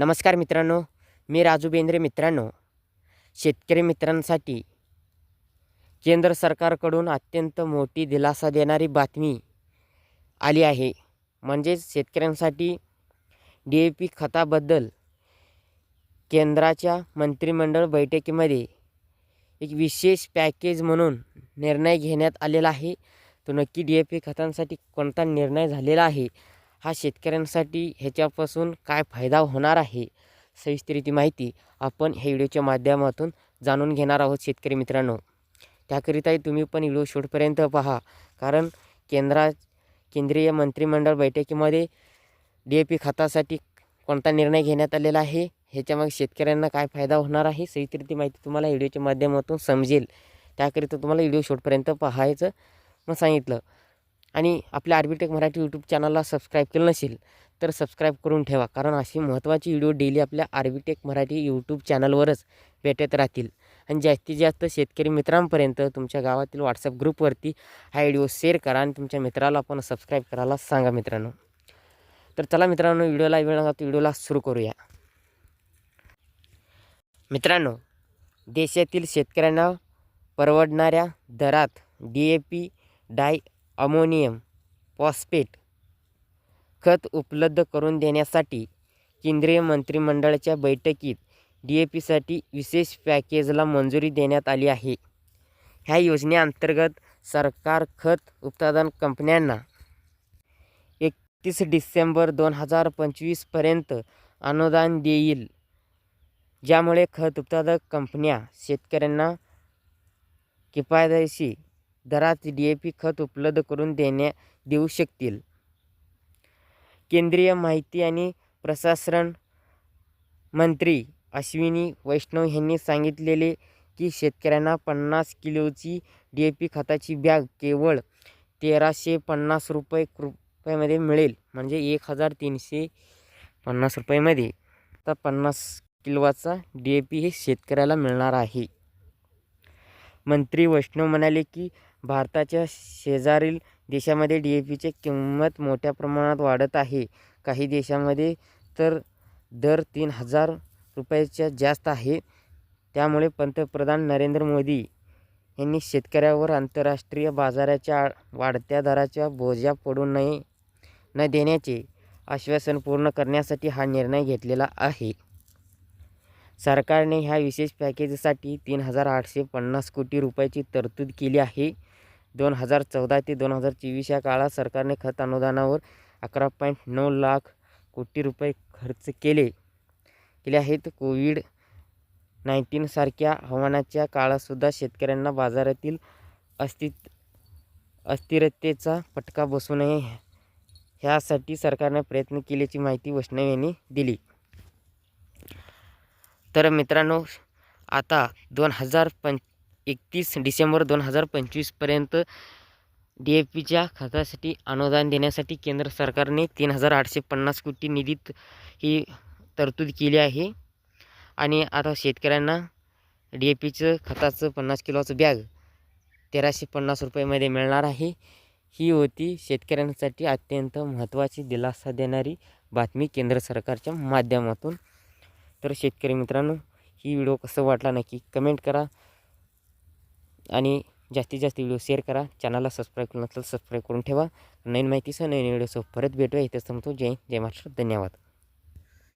नमस्कार मित्रांनो मी राजू बेंद्रे मित्रांनो. शेतकरी मित्रांसाठी केंद्र सरकारकडून अत्यंत मोठी दिलासा देणारी बातमी आली आहे. म्हणजेच शेतकऱ्यांसाठी डी ए पी खताबद्दल केंद्राच्या मंत्रिमंडळ बैठकीमध्ये एक विशेष पॅकेज म्हणून निर्णय घेण्यात आलेला आहे. तो नक्की डी ए पी खतांसाठी कोणता निर्णय झालेला आहे? हा शेतकऱ्यांसाठी ह्याच्यापासून काय फायदा होणार आहे? सविस्तरिती माहिती आपण ह्या व्हिडिओच्या माध्यमातून जाणून घेणार आहोत शेतकरी मित्रांनो. त्याकरिताही तुम्ही पण व्हिडिओ शेवटपर्यंत पहा. कारण केंद्रा केंद्रीय मंत्रिमंडळ बैठकीमध्ये डी ए पी खतासाठी कोणता निर्णय घेण्यात आलेला आहे? ह्याच्यामागे शेतकऱ्यांना काय फायदा होणार आहे? सविस्तरिती माहिती तुम्हाला व्हिडिओच्या माध्यमातून समजेल. त्याकरिता तुम्हाला व्हिडिओ शेवटपर्यंत पाहायचं मग सांगितलं. आणि आपल्या आर्बिटेक मराठी यूट्यूब चॅनलला सबस्क्राईब केलं नसेल तर सबस्क्राईब करून ठेवा. कारण अशी महत्त्वाची व्हिडिओ डेली आपल्या आर्बिटेक मराठी यूट्यूब चॅनलवरच भेटत राहतील. आणि जास्तीत जास्त शेतकरी मित्रांपर्यंत तुमच्या गावातील व्हॉट्सअप ग्रुपवरती हा व्हिडिओ शेअर करा आणि तुमच्या मित्राला पण सबस्क्राईब करायला सांगा मित्रांनो. तर चला मित्रांनो व्हिडिओला वेळ नका व्हिडिओला सुरू करूया. मित्रांनो देशातील शेतकऱ्यांना परवडणाऱ्या दरात D A P diammonium phosphate खत उपलब्ध करून देण्यासाठी केंद्रीय मंत्रिमंडळाच्या बैठकीत डी ए पीसाठी विशेष पॅकेजला मंजुरी देण्यात आली आहे. ह्या योजनेअंतर्गत सरकार खत उत्पादन कंपन्यांना एकतीस डिसेंबर दोन हजार पंचवीसपर्यंत अनुदान देईल ज्यामुळे खत उत्पादक कंपन्या शेतकऱ्यांना किफायतशीर दरात डी ए पी खत उपलब्ध करून देण्या देऊ शकतील. केंद्रीय माहिती आणि प्रशासन मंत्री अश्विनी वैष्णव यांनी सांगितलेले की शेतकऱ्यांना पन्नास किलोची डी ए पी खताची बॅग केवळ तेराशे पन्नास रुपये रुपयामध्ये मिळेल. म्हणजे एक हजार तीनशे पन्नास रुपयामध्ये. तर पन्नास किलोचा डी ए पी हे शेतकऱ्याला मिळणार आहे. मंत्री वैष्णव म्हणाले की भारताच्या शेजारील देशामध्ये डी ए पीची किंमत मोठ्या प्रमाणात वाढत आहे. काही देशामध्ये तर दर तीन हजार रुपयाच्या जास्त आहे. त्यामुळे पंतप्रधान नरेंद्र मोदी यांनी शेतकऱ्यावर आंतरराष्ट्रीय बाजाराच्या वाढत्या दराच्या बोजा पडू नये न देण्याचे आश्वासन पूर्ण करण्यासाठी हा निर्णय घेतलेला आहे. सरकारने ह्या विशेष पॅकेजसाठी तीन हजार आठशे पन्नास कोटी रुपयाची तरतूद केली आहे. दोन हजार चौदा ते दोन हजार चोवीस या काळात सरकारने खत अनुदानावर अकरा पॉईंट नऊ लाख कोटी रुपये खर्च केले. केले आहेत. कोविड नाईन्टीनसारख्या हवामानाच्या काळातसुद्धा शेतकऱ्यांना बाजारातील अस्थित अस्थिरतेचा फटका बसू नये. ह्यासाठी सरकारने प्रयत्न केल्याची माहिती वैष्णव यांनी दिली. तर मित्रांनो आता दोन हजार पं एकतीस डिसेंबर दोन हजार पंचवीसपर्यंत डी ए पीच्या खतासाठी अनुदान देण्यासाठी केंद्र सरकारने तीन हजार आठशे पन्नास कोटी निधीत ही तरतूद केली आहे. आणि आता शेतकऱ्यांना डी ए पीचं खताचं पन्नास किलोचं बॅग तेराशे पन्नास रुपयामध्ये मिळणार आहे. ही होती शेतकऱ्यांसाठी अत्यंत महत्त्वाची दिलासा देणारी बातमी केंद्र सरकारच्या माध्यमातून. तर शेतकरी मित्रांनो ही व्हिडिओ कसं वाटला नक्की कमेंट करा. आणि जास्तीत जास्त व्हिडिओ शेअर करा. चॅनलला सबस्क्राईब केलं नसेल सबस्क्राईब करून ठेवा. नवीन माहितीसह नवीन व्हिडिओसह परत भेटूया. इथेच थांबतो. जय जय महाराष्ट्र. धन्यवाद.